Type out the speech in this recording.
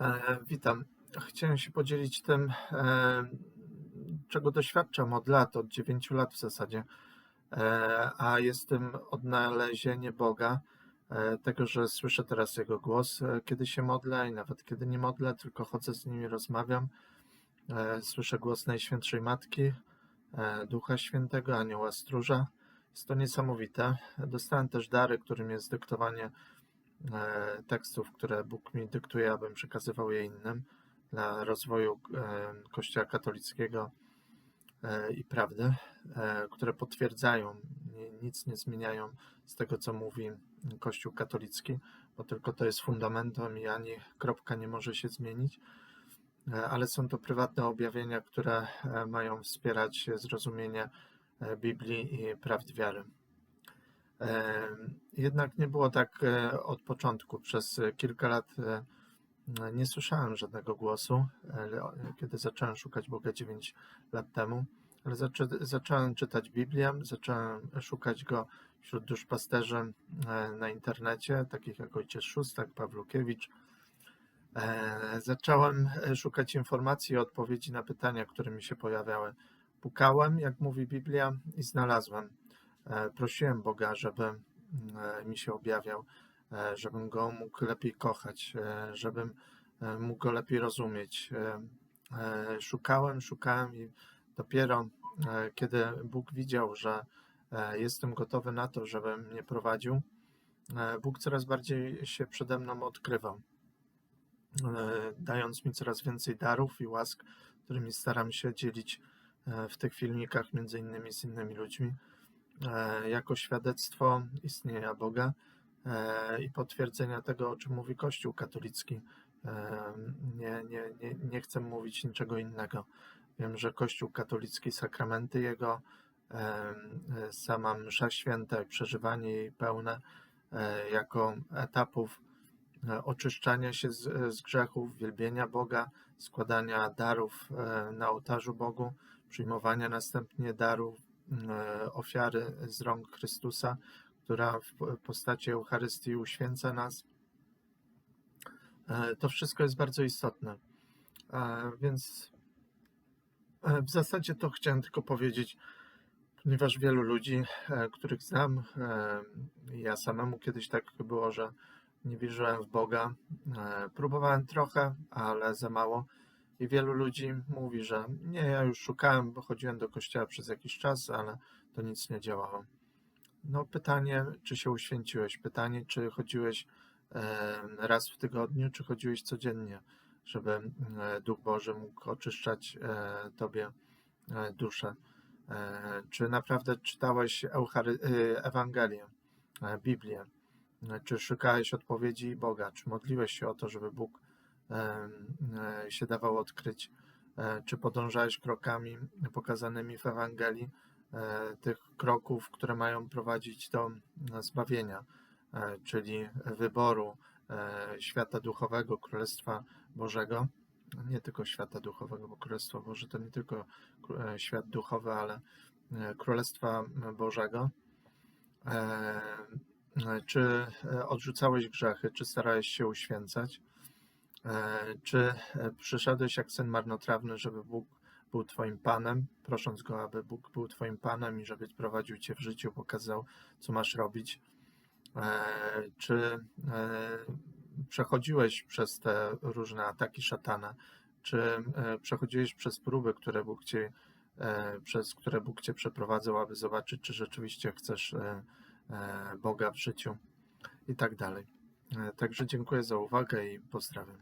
E, Witam. Chciałem się podzielić tym, e, czego doświadczam od lat, od 9 lat w zasadzie, E, a jest tym odnalezienie Boga, tego, że słyszę teraz Jego głos, kiedy się modlę i nawet kiedy nie modlę, tylko chodzę z Nim i rozmawiam. Słyszę głos Najświętszej Matki, Ducha Świętego, Anioła Stróża. Jest to niesamowite. Dostałem też dary, którym jest dyktowanie tekstów, które Bóg mi dyktuje, abym przekazywał je innym dla rozwoju e, Kościoła katolickiego e, i prawdy, e, które potwierdzają, ni- nic nie zmieniają z tego, co mówi Kościół katolicki, bo tylko to jest fundamentem i ani kropka nie może się zmienić, E, ale są to prywatne objawienia, które e, mają wspierać zrozumienie e, Biblii i prawd wiary. Jednak nie było tak e, od początku. Przez e, kilka lat e, nie słyszałem żadnego głosu, kiedy zacząłem szukać Boga 9 lat temu, ale zaczę, zacząłem czytać Biblię, zacząłem szukać Go wśród duszpasterzy na internecie, takich jak ojciec Szóstak, Pawlukiewicz. Zacząłem szukać informacji i odpowiedzi na pytania, które mi się pojawiały. Pukałem, jak mówi Biblia, i znalazłem. E, Prosiłem Boga, żeby mm, e, mi się objawiał, e, żebym go mógł lepiej kochać, żebym mógł go lepiej rozumieć. Szukałem, szukałem i dopiero kiedy Bóg widział, że jestem gotowy na to, żeby mnie prowadził, Bóg coraz bardziej się przede mną odkrywał dając mi coraz więcej darów i łask, którymi staram się dzielić w tych filmikach, między innymi z innymi ludźmi, jako świadectwo istnienia Boga e, i potwierdzenia tego, o czym mówi Kościół katolicki. E, Nie, nie, nie, nie chcę mówić niczego innego. Wiem, że Kościół katolicki, sakramenty jego, e, e, sama msza święta i przeżywanie jej pełne e, jako etapów e, oczyszczania się z, z grzechów, wielbienia Boga, składania darów e, na ołtarzu Bogu, przyjmowania następnie darów, e, ofiary z rąk Chrystusa, która w postaci Eucharystii uświęca nas. E, To wszystko jest bardzo istotne. E, Więc e, w zasadzie to chciałem tylko powiedzieć, ponieważ wielu ludzi, e, których znam, e, ja samemu kiedyś tak było, że nie wierzyłem w Boga. E, Próbowałem trochę, ale za mało. I wielu ludzi mówi, że nie, ja już szukałem, bo chodziłem do kościoła przez jakiś czas, ale to nic nie działało. No pytanie, czy się uświęciłeś? Pytanie, czy chodziłeś raz w tygodniu, czy chodziłeś codziennie, żeby Duch Boży mógł oczyszczać e, Tobie e, duszę? E, Czy naprawdę czytałeś Euchary- e, Ewangelię, Biblię? Czy szukałeś odpowiedzi Boga? Czy modliłeś się o to, żeby Bóg się dawał odkryć? E, Czy podążałeś krokami pokazanymi w Ewangelii, e, tych kroków, które mają prowadzić do e, zbawienia, e, czyli wyboru e, świata duchowego, Królestwa Bożego? Nie tylko świata duchowego, bo Królestwo Boże to nie tylko e, świat duchowy, ale e, Królestwa Bożego. E, czy e, odrzucałeś grzechy, czy starałeś się uświęcać? E, Czy e, przyszedłeś jak syn marnotrawny, żeby Bóg był Twoim Panem, prosząc Go, aby Bóg był Twoim Panem i żeby prowadził Cię w życiu, pokazał, co masz robić? E, Czy przechodziłeś przez te różne ataki szatana? Czy przechodziłeś przez próby, które Bóg Cię, przez które Bóg Cię przeprowadzał, aby zobaczyć, czy rzeczywiście chcesz Boga w życiu i tak dalej. Także dziękuję za uwagę i pozdrawiam.